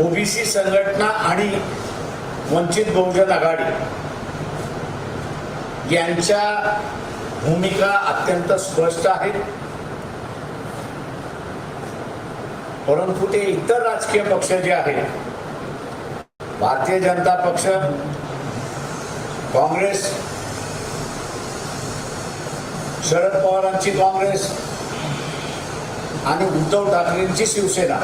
OBC संघटना आणि वंचित बहुजन आघाडी यांच्या भूमिका अत्यंत स्पष्ट आहेत. परंतु ते इतर राजकीय पक्ष जे आहेत भारतीय जनता पक्ष काँग्रेस शरद पवारांची काँग्रेस आणि उद्धव ठाकरेंची शिवसेना.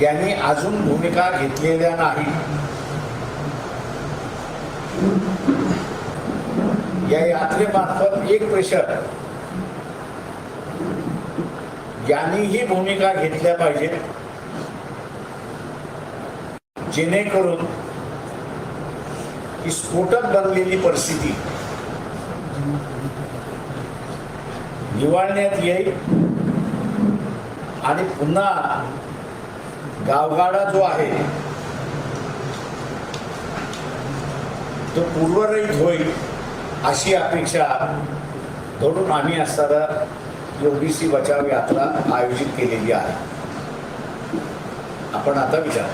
यांनी अजून भूमिका घेतलेल्या नाही. या यात्रेमार्फत एक प्रेशर यांनीही भूमिका घेतल्या पाहिजेत. जेणेकरून ही स्फोटक बनलेली परिस्थिती निवाळण्यात येईल आणि पुन्हा गावगाडा जो आहे तो पूर्वरहित होईल अशी अपेक्षा धरून आम्ही असताना ओबीसी बचाव यात्रा आयोजित केलेली आहे. आपण आता विचार.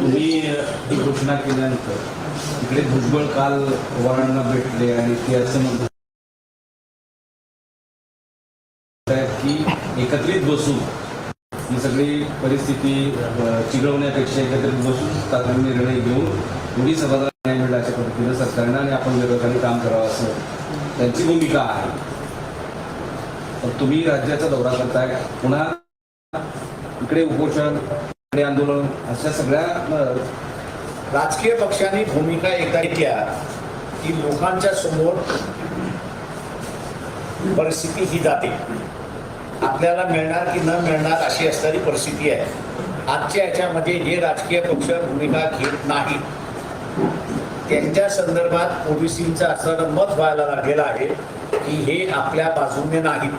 तुम्ही ही घोषणा केल्यानंतर इकडे भुजबळ काल पवारांना भेटले आणि ते असं म्हणतात की एकत्रित बसून ही सगळी परिस्थिती चिरवण्यापेक्षा चिघळवण्यापेक्षा एकत्रित बसून तातडीने निर्णय घेऊन दोन्ही सभागृहात न्याय मिळाला अशा पद्धतीनं सरकारनं आणि आपण विरोधाने काम करावं असं त्यांची भूमिका आहे. तर तुम्ही राज्याचा दौरा करताय पुन्हा इकडे उपोषण इकडे आंदोलन अशा सगळ्या राजकीय पक्षांनी भूमिका एकदा घेतल्या की लोकांच्या समोर परिस्थिती ही जाते. आपल्याला मिळणार की न मिळणार अशी असणारी परिस्थिती आहे. आजच्या याच्यामध्ये जे राजकीय पक्ष भूमिका घेत नाही. त्यांच्या संदर्भात ओबीसीचं असणारं मत व्हायला लागलेलं आहे की हे आपल्या बाजूने नाही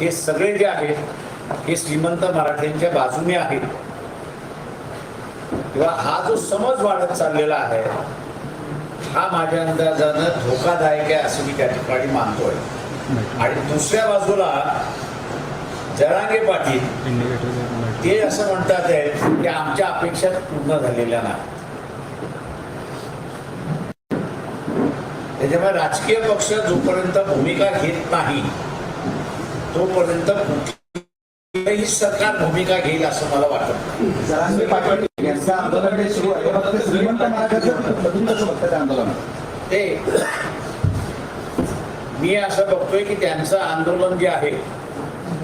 हे सगळे जे आहेत हे श्रीमंत मराठ्यांच्या बाजूने आहेत. किंवा हा जो समज वाढत चाललेला आहे हा माझ्या अंदाजानं धोकादायक आहे असं मी त्या ठिकाणी मानतोय. आणि दुसऱ्या बाजूला जरांगे पाटील ते असं म्हणतात आहेत की आमच्या अपेक्षा पूर्ण झालेल्या नाही. त्याच्यामुळे राजकीय पक्ष जोपर्यंत भूमिका घेत नाही तोपर्यंत कुठलंही सरकार भूमिका घेईल असं मला वाटत आंदोलन जे सुरू आहे फक्त श्रीमंत मराठ्याचं तुम्ही कसं बघता त्या आंदोलनात ते मी असं बघतोय की त्यांचं आंदोलन जे आहे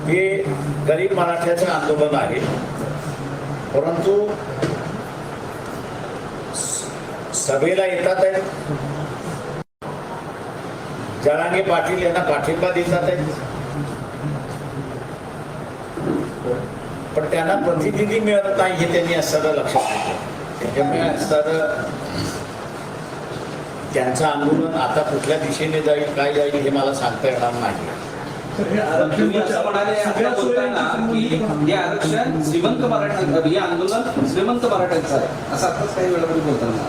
ते गरीब मराठ्याचं आंदोलन आहे. परंतु सभेला येतात आहेत. जरांगे पाटील यांना पाठिंबा देतात आहेत. पण त्यांना प्रतिनिधी मिळत नाही हे त्यांनी असताना लक्षात घेतलं. त्याच्यामुळे असताना त्यांचं आंदोलन आता कुठल्या दिशेने जाईल काय जाईल हे मला सांगता येणार नाही. तुम्ही असं म्हणाले आता बोलताना की हे आरक्षण श्रीमंत मराठ्यांचं हे आंदोलन श्रीमंत मराठ्यांचं आहे. असं आताच काही बोलताना.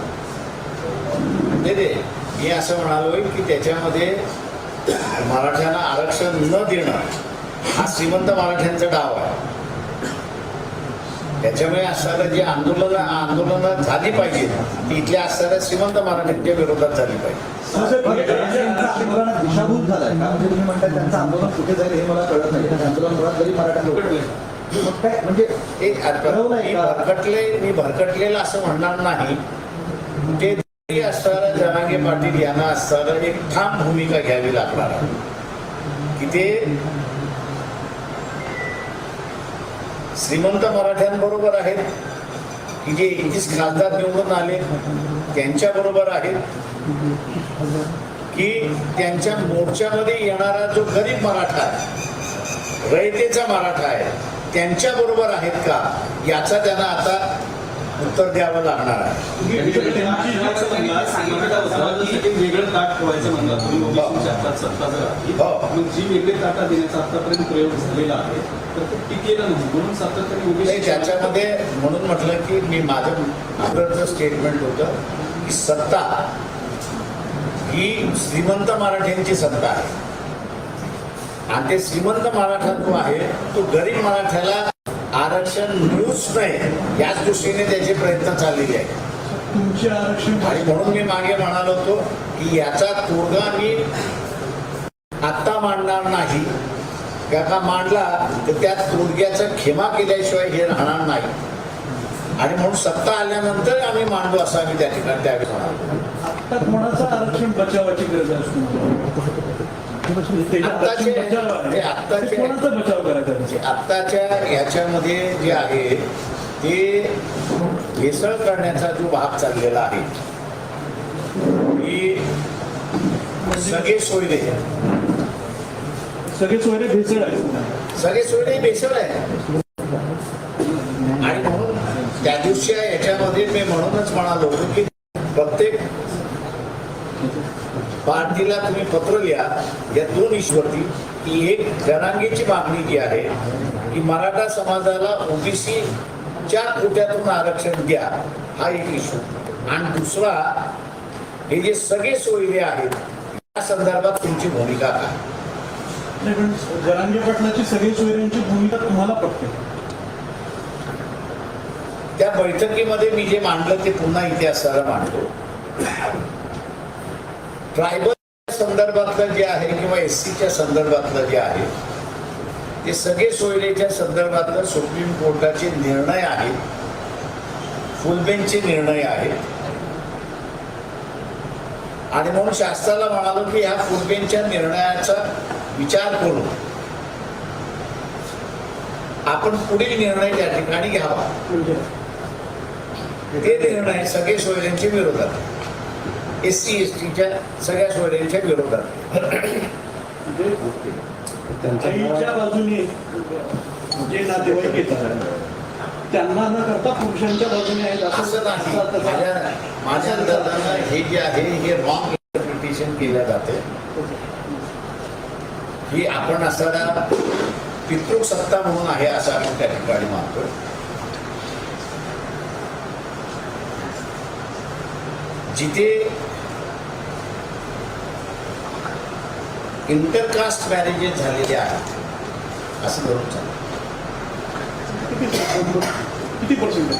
नाही मी असं म्हणालोय की त्याच्यामध्ये मराठ्यांना आरक्षण न देणं हा श्रीमंत मराठ्यांचा डाव आहे. त्याच्यामुळे असणारं जे आंदोलन आंदोलनं झाली पाहिजे ती इथल्या असणाऱ्या श्रीमंत मराठ्यांच्या विरोधात झाली पाहिजे त्यांचं आंदोलन दिशाभूत झालंय का? म्हणजे तुम्ही म्हणताय त्यांचं आंदोलन कुठे जाईल हे मला कळत नाही. त्या आंदोलन मुळात गरीब मराठा मग काय म्हणजे ते ठरवलंय मी का? भरकटले मी भरकटलेलं असं म्हणणार नाही. ते असणारं जनांगे पाटील यांना असणारं एक ठाम भूमिका घ्यावी लागणार आहे. की ते श्रीमंत मराठ्यांबरोबर आहेत. की जे एकवीस खासदार निवडून आले त्यांच्या बरोबर आहेत. की त्यांच्या मोर्चामध्ये येणारा जो गरीब मराठा आहे रयतेचा मराठा आहे त्यांच्या बरोबर आहेत का? याचा त्यांना आता उत्तर द्यावं लागणार आहे वेगळं ताट ठेवायचं म्हणतात तुम्ही ओबीसीच्या हातात सत्ता जर आली हो. मग जी वेगळी ताटा देण्याचा आतापर्यंत प्रयोग झालेला आहे तर ते टिकेलं नाही म्हणून सातत्याने नाही ओबीसी त्याच्यामध्ये म्हणून म्हटलं की मी माझं अगोदरचं स्टेटमेंट होतं की सत्ता ही श्रीमंत मराठ्यांची सत्ता आहे आणि ते श्रीमंत मराठा जो आहे तो गरीब मराठ्याला आरक्षण मिळूच नाही याच दृष्टीने त्याचे प्रयत्न चाललेले आहेत तुमचे आरक्षण आणि म्हणून मी मागे म्हणालो होतो की याचा तोडगा मी आत्ता मांडणार नाही. का मांडला तर त्या तोडग्याचा खेमा केल्याशिवाय हे राहणार नाही. आणि म्हणून सत्ता आल्यानंतर आम्ही मांडू असं आम्ही त्या ठिकाणी त्यावेळेस म्हणालो. आता कोणाचं आरक्षण बचावाची गरज असतो? आत्ताचे- बचाव आहे. ते आत्ताचे- ते कोणाचा बचाव करायचा आहे? जे आत्ताच्या याच्यामध्ये जे आहे ते भेसळ करण्याचा जो भाग चाललेला आहे की सगळे सोयरे सगळे सोयरे भेसळ आहेत सगळे सोयरे भेसळ आहे आणि म्हणून त्या दिवशी याच्यामध्ये मी म्हणूनच म्हणालो की प्रत्येक पार्टीला तुम्ही पत्र लिहा. या दोन इश्वरती की एक जनांगीची मागणी जी आहे की मराठा समाजाला ओबीसीच्या कोट्यातून आरक्षण द्या हा एक इश्यू आणि दुसरा हे जे सगळे सोयरे आहेत या संदर्भात तुमची भूमिका काय? जरांगे पाटलाची सगळे सोयऱ्यांची भूमिका तुम्हाला पटते. त्या बैठकीमध्ये मी जे मांडलं ते पुन्हा इतिहासाला मांडतो. ट्रायबल संदर्भातलं जे आहे किंवा एस सीच्या संदर्भातलं जे आहे ते सगळे सोयरेच्या संदर्भातलं सुप्रीम कोर्टाचे निर्णय आहेत फुलबेंचचे निर्णय आहेत आणि म्हणून शास्त्राला म्हणालो की ह्या फुलबेंचच्या निर्णयाचा विचार करून आपण पुढील निर्णय त्या ठिकाणी घ्यावा. ते निर्णय सगळे सोयऱ्यांच्या विरोधात. एस सी एस टीच्या सगळ्या सोयऱ्यांच्या विरोधात. आईच्या बाजूने जे नातेवाईक येतात त्यांना न करता पुरुषांच्या बाजूने आहेत असं नाही. माझ्या अंदाजानं हे जे आहे हे रॉंग इंटरप्रिटेशन केलं जाते. ही आपण असताना पितृ सत्ता म्हणून आहे असं आम्ही त्या ठिकाणी मानतो जिथे इंटरकास्ट मॅरेजेस झालेले आहेत. असं धरून चालतं किती पर्सेंट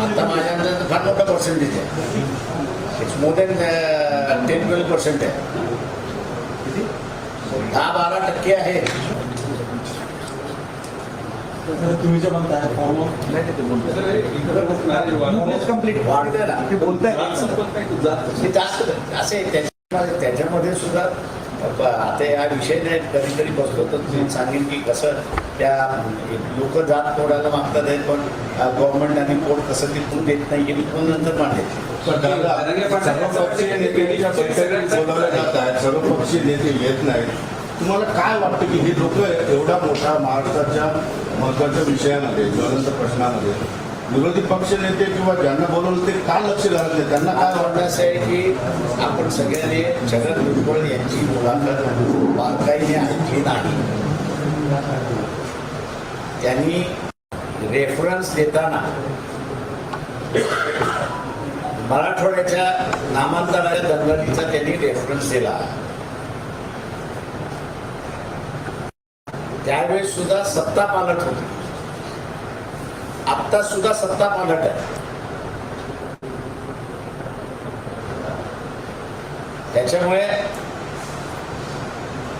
आता माझ्या अंदाजात फार मोठा पर्सेंटेज आहे. It's more than ten twelve percent आहे. दहा बारा टक्के आहे. तुम्ही जे म्हणताय बोलताय. हे जास्त असे त्याच्यामध्ये त्याच्यामध्ये सुद्धा आता या विषयाने कधीतरी बसलो तर मी सांगेन की कसं त्या लोक जात तोडायला मागतात आहेत पण गव्हर्नमेंट आणि कोर्ट कसं तिथून देत नाही हे मी नंतर मांडेल सर्वपक्षीय नेते बोलावले जात आहेत सर्वपक्षीय नेते येत नाहीत. तुम्हाला काय वाटतं की हे लोक एवढा मोठा महाराष्ट्राच्या महत्त्वाच्या विषयामध्ये ज्वलंत प्रश्नामध्ये विरोधी पक्ष नेते किंवा ज्यांना बोलवलं ते का लक्ष घालत नाही? त्यांना काय वाटलं असं आहे की आपण सगळ्यांनी जगन भुजबळ यांची मुलाखत बारकाईने ऐकली नाही. त्यांनी रेफरन्स देताना मराठवाड्याच्या नामांतराच्या दंगलीचा त्यांनी रेफरन्स दिला. त्यावेळेस सुद्धा सत्ता पालट होती. आत्ता सुद्धा सत्ता पालट आहे. त्याच्यामुळे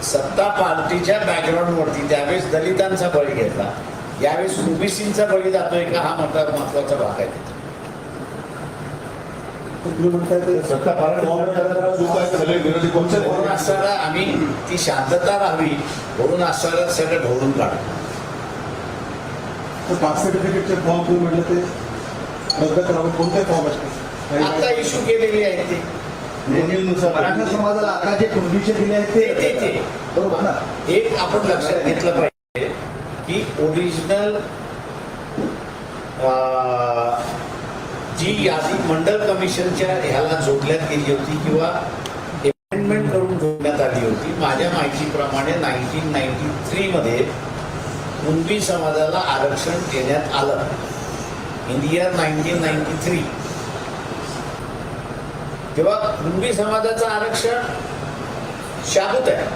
सत्ता पार्टीच्या बॅकग्राऊंड वरती त्यावेळेस दलितांचा बळी घेतला. यावेळेस ओबीसींचा बळी जातोय का? हा महत्वा महत्त्वाचा भाग आहे म्हणून असताना आम्ही ती शांतता राहावी म्हणून असताना सगळं ढोळून काढू कास्ट सर्टिफिकेटचे फॉर्म तुम्ही म्हटलं ते रद्द करावे. कोणते फॉर्म असतात आता इश्यू केलेली आहे ते. नेहमीनुसार मराठा. समाजाला आता जे कुणबीचे दिले आहेत ते- ते- ते ते. बरोबर ना? एक आपण लक्षात घेतलं पाहिजे की ओरिजिनल जी यादी मंडल कमिशनच्या ह्याला जोडण्यात गेली होती किंवा अमेंडमेंट करून जोडण्यात आली होती माझ्या माहितीप्रमाणे नाईन्टीन नाईन्टी थ्रीमध्ये कुणबी समाजाला आरक्षण देण्यात आलं. In year nineteen ninety three तेव्हा कुणबी समाजाचं आरक्षण शाबूत आहे.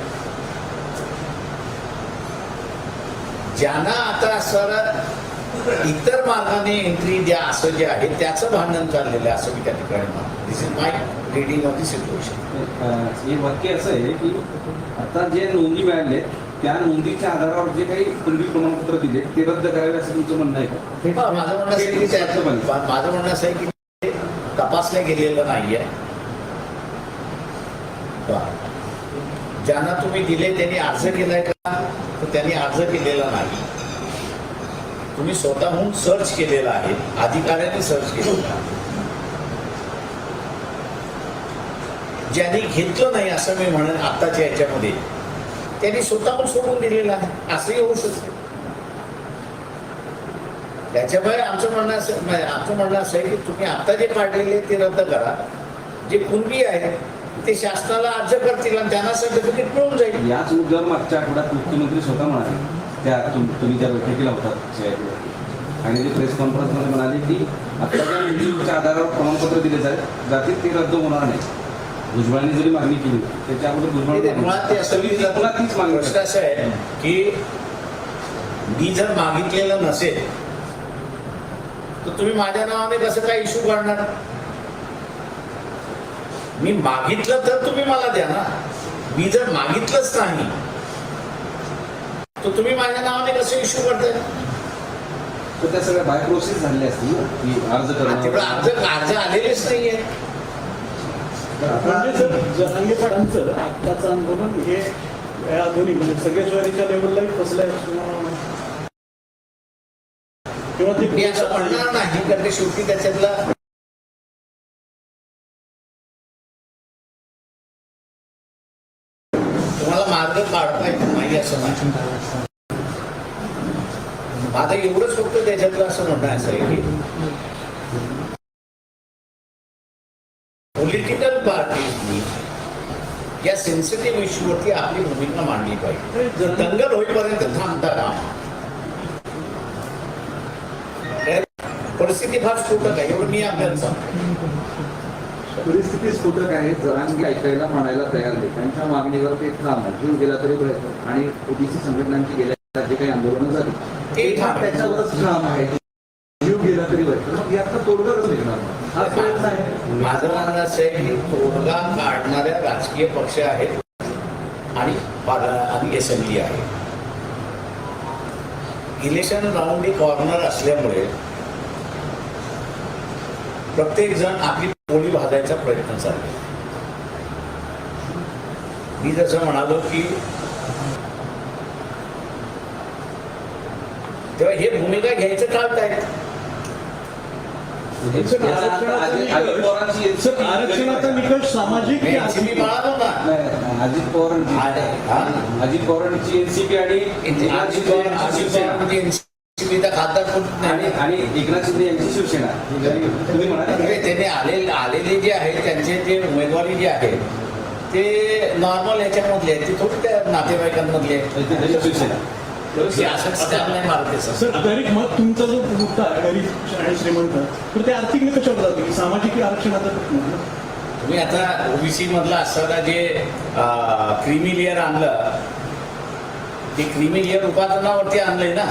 ज्यांना आता सर इतर मार्गाने एंट्री द्या असं जे आहे त्याचं भांडण चाललेलं आहे असं मी त्या ठिकाणी this is my reading of the situation हे वाक्य असं आहे की आता जे नोंदी मिळाले त्या नोंदीच्या आधारावर जे काही पूर्वी प्रमाणपत्र दिले ते रद्द करावे असं तुमचं म्हणणं आहे का? माझं म्हणणं असं की माझं म्हणणं असं आहे की ते तपासलं गेलेलं नाहीये. ज्यांना तुम्ही दिले त्यांनी अर्ज केलाय का? तर त्यांनी अर्ज केलेला नाही. तुम्ही स्वतःहून सर्च केलेला आहे. अधिकाऱ्यांनी सर्च केलेला आहे. ज्यांनी घेतलं नाही असं मी म्हणेन आत्ताच्या याच्यामध्ये. त्यांनी स्वतः पण सोडून दिलेला आहे. असंही होऊ शकतं. त्याच्यामुळे आमचं म्हणणं असं म्हणजे आमचं म्हणणं असं आहे की तुम्ही आता जे काढलेले ते रद्द करा. जे कुणबी आहे ते शासनाला अर्ज करतील आणि त्यांना सर्टिफिकेट मिळून जाईल. याच मुद्द्यावर मागच्या आठवड्यात मुख्यमंत्री स्वतः म्हणाले. त्या तुम्ही त्या बैठकीला होतात आणि जे प्रेस कॉन्फरन्समध्ये म्हणाले की आता ज्या आधारावर प्रमाणपत्र दिले जाईल जातील ते रद्द होणार नाही. भुजबळांनी जरी मागणी केली त्याच्या अगोदर भुजबळ मुळात ते असं तीच मागणी प्रश्न असं आहे की मी जर मागितलेलं नसेल तर तुम्ही माझ्या नावाने कसं काय इश्यू करणार? मी मागितलं तर तुम्ही मला द्या ना. मी जर मागितलंच नाही तर तुम्ही माझ्या नावाने कसं इश्यू करताय? तर त्या सगळ्या बाय प्रोसेस झालेल्या असतील अर्ज अर्ज अर्ज आलेलेच नाहीये. म्हणजे सर जहांगीर सरांचं आत्ताचं आंदोलन हे या दोन्ही म्हणजे सगळ्या ज्वारीच्या लेवललाही फसलंय असं मला किंवा मी ते असं म्हणणार नाही कारण ते शेवटी त्याच्यातला तुम्हाला मार्ग काढता येत नाही असं नाही माझं एवढंच फक्त त्याच्यातलं असं म्हणणं असं आहे. की पॉलिटिकल पार्टीजनी या सेन्सिटिव्ह इश्यूवरती आपली भूमिका मांडली पाहिजे. दंगल होईपर्यंत थांबता राहा परिस्थिती फार स्फोटक आहे. एवढं मी आपल्याला सांगतो. परिस्थिती स्फोटक आहे जरांगी ऐकायला म्हणायला तयार नाही. त्यांच्या मागणीवर ते ठाम जीव गेला तरी प्रयत्न आणि ओबीसी संघटनांची गेल्या जे काही आंदोलनं झाली. ते. त्याच्यावरच ठाम आहे. जीव गेला तरी प्रयत्न मग यातनं तोडगा कसं निघणार? हा प्रयत्न आहे. माझं साहेब असं की तोडगा काढणाऱ्या राजकीय पक्ष आहेत आणि आणि असेंब्ली आहे. इलेक्शन राऊंड कॉर्नर असल्यामुळे प्रत्येक जण आपली पोळी भाजायचा प्रयत्न चालले. मी जसं म्हणालो की तेव्हा हे भूमिका घ्यायचं टाळतायत म्हणजे अजित अजित पवारांची सर आरक्षणाचा निकष सामाजिक अजित पवारांची आणि-? अजित पवारांची एनसीपी आणि अजित म्हणजे खासदार आणि एकनाथ शिंदे यांची शिवसेना. तुम्ही म्हणाले. त्याने आले आलेले जे आहेत त्यांचे जे उमेदवारी जे आहेत ते नॉर्मल ह्याच्यामधले आहेत ते थोडी त्या नातेवाईकांमधले आहेत. शिवसेना. सर. गरीब मग तुमचा जो मुद्दा आहे गरीब आणि श्रीमंत तर ते आर्थिक निकषावर जाते की सामाजिक आरक्षणाचा? तुम्ही आता ओबीसी मधला असताना जे क्रिमी लेअर आणलं ते क्रिमी लेअर उत्पादनावरती आणलंय ना?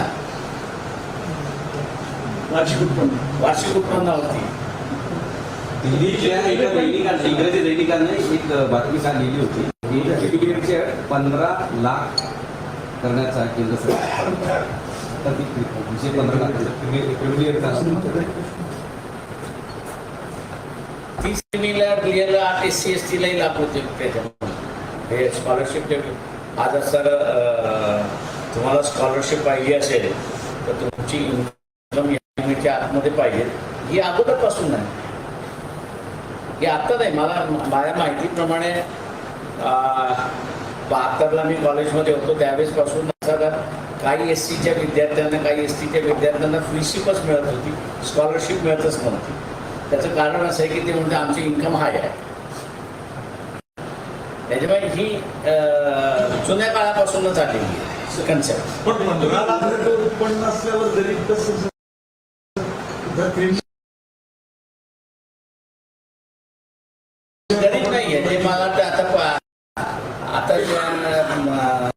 वार्षिक उत्पन्न. वार्षिक उत्पन्नावरती. दिल्लीच्या एका दैनिकाने इंग्रजी दैनिकाने एक बातमी लिहिली होती. की पंधरा लाख करण्याचा केंद्र सरकार तर पंधरा लाख क्रिमिलियरचा तीस क्रिमीला क्लिअर आठ एस सी एस टीलाही लाभ होते त्याच्यामध्ये हे स्कॉलरशिपचे आज सर तुम्हाला स्कॉलरशिप पाहिजे असेल तर तुमची इन्कम या आतमध्ये पाहिजे. ही अगोदरपासून नाही. हे आत्ता नाही. मला माझ्या माहितीप्रमाणे बहात्तरला मी कॉलेजमध्ये होतो त्यावेळेसपासून असं काही एस सीच्या विद्यार्थ्यांना काही एस टीच्या विद्यार्थ्यांना फ्रीशिपच मिळत होती स्कॉलरशिप मिळतच नव्हती. त्याचं कारण असं आहे की ते म्हणजे आमची इन्कम हाय आहे. त्याच्यामुळे ही जुन्या काळापासूनच आलेली आहे कन्सेप्ट पण उत्पन्न असल्यावर गरीब कसं त्याच्या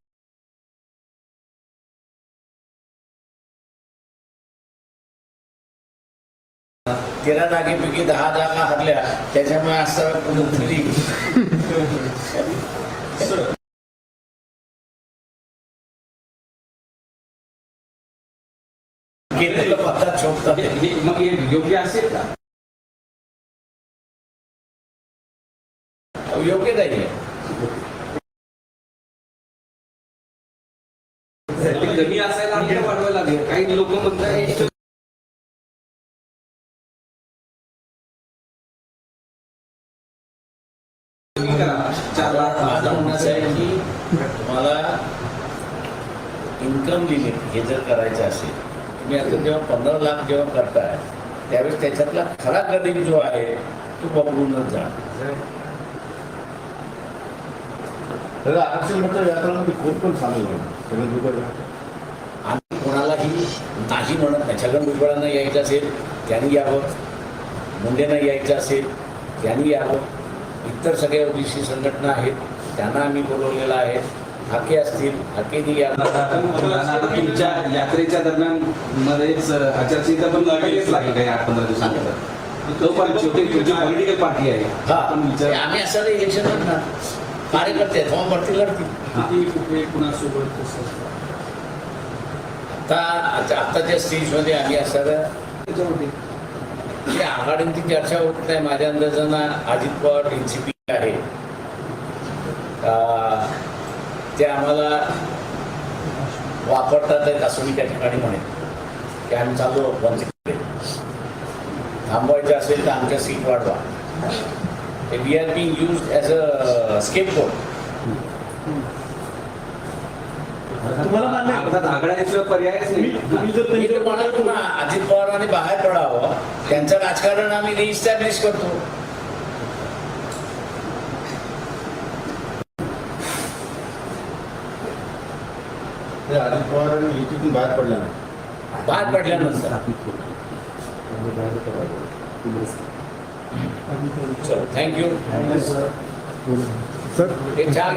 तेरा जागेपैकी दहा जागा हरल्या त्याच्यामुळे असं केलेलं पत्ता छोपतात मग योग्य असेल का? योग्य नाही. लागेल काही लोक म्हणतात तुम्हाला इन्कम लिमिट हे जर करायचं असेल तुम्ही आता जेव्हा पंधरा लाख जेव्हा करताय त्यावेळेस त्याच्यातला खरा गरीब जो आहे तो बघूनच जा आरक्षण म्हटलं व्याकरणामध्ये खूप पण होईल. सगळं कोणालाही नाही म्हणत नाही छगन भुजबळांना यायचं असेल त्यांनी यावं. मुंडेंना यायचं असेल त्यांनी यावं. इतर सगळ्या ओबीसी संघटना आहेत त्यांना आम्ही बोलवलेलं आहे. हाके असतील हाकेनी तुमच्या यात्रेच्या दरम्यान मध्येच आचारसंहिता पण लागेलच लागेल काही आठ पंधरा दिवसानंतर. तो पण शेवटी तुमची पॉलिटिकल पार्टी आहे. हा. आपण विचार आम्ही असं इलेक्शन कार्यकर्ते फॉर्म भरती लढतील कुठे कुणासोबत आता आता- आताच्या स्टेजमध्ये आम्ही असं जे आघाडींची चर्चा होत नाही. माझ्या अंदाजानं अजित पवार एन आहे. ते आम्हाला वापरतात आहेत असं मी त्या ठिकाणी म्हणेन. की आम्ही चालू वंचित थांबवायचं असेल तर आमच्या सीट वाढवा. We are being used as a scape तुम्हाला मान्य आहे? आघाड्याशिवाय पर्यायच तुम्ही नाही तुम्ही जर मी तर त्यांच्या म्हणालो ना अजित पवारांनी बाहेर पडावं. त्यांचं राजकारण आम्ही रिइस्टॅब्लिश करतो. अजित पवार आणि युतीतून बाहेर पडल्या नाही. बाहेर पडल्यानंतर. चलो थँक्यू एक चहा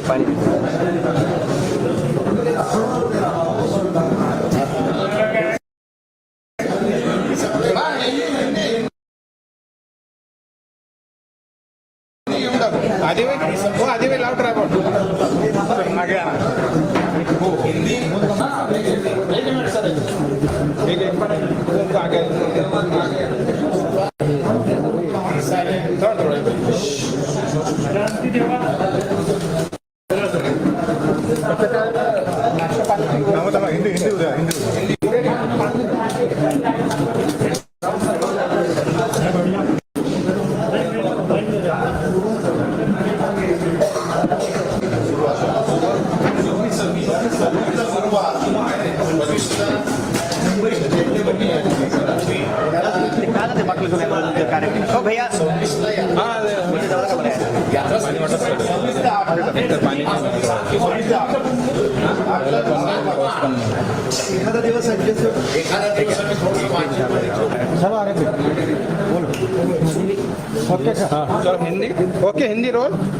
যেতে পারি అదే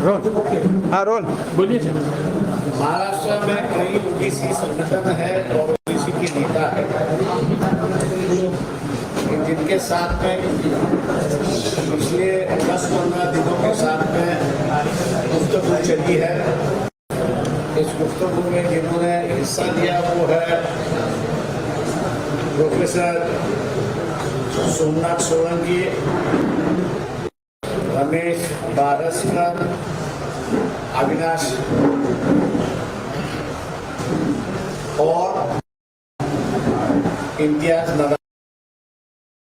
रोल। हाँ रोल। बोलिए। महाराष्ट्र में कई ओबीसी संगठन है और ओबीसी के नेता है। जिनके साथ में पिछले दस पंद्रह दिनों के साथ में गुफ्तगू चली है। इस गुफ्तगू में जिन्होंने हिस्सा लिया वो है प्रोफेसर सोमनाथ सोलंकी। रमेश बारसकर अविनाश और इम्तियाज नगर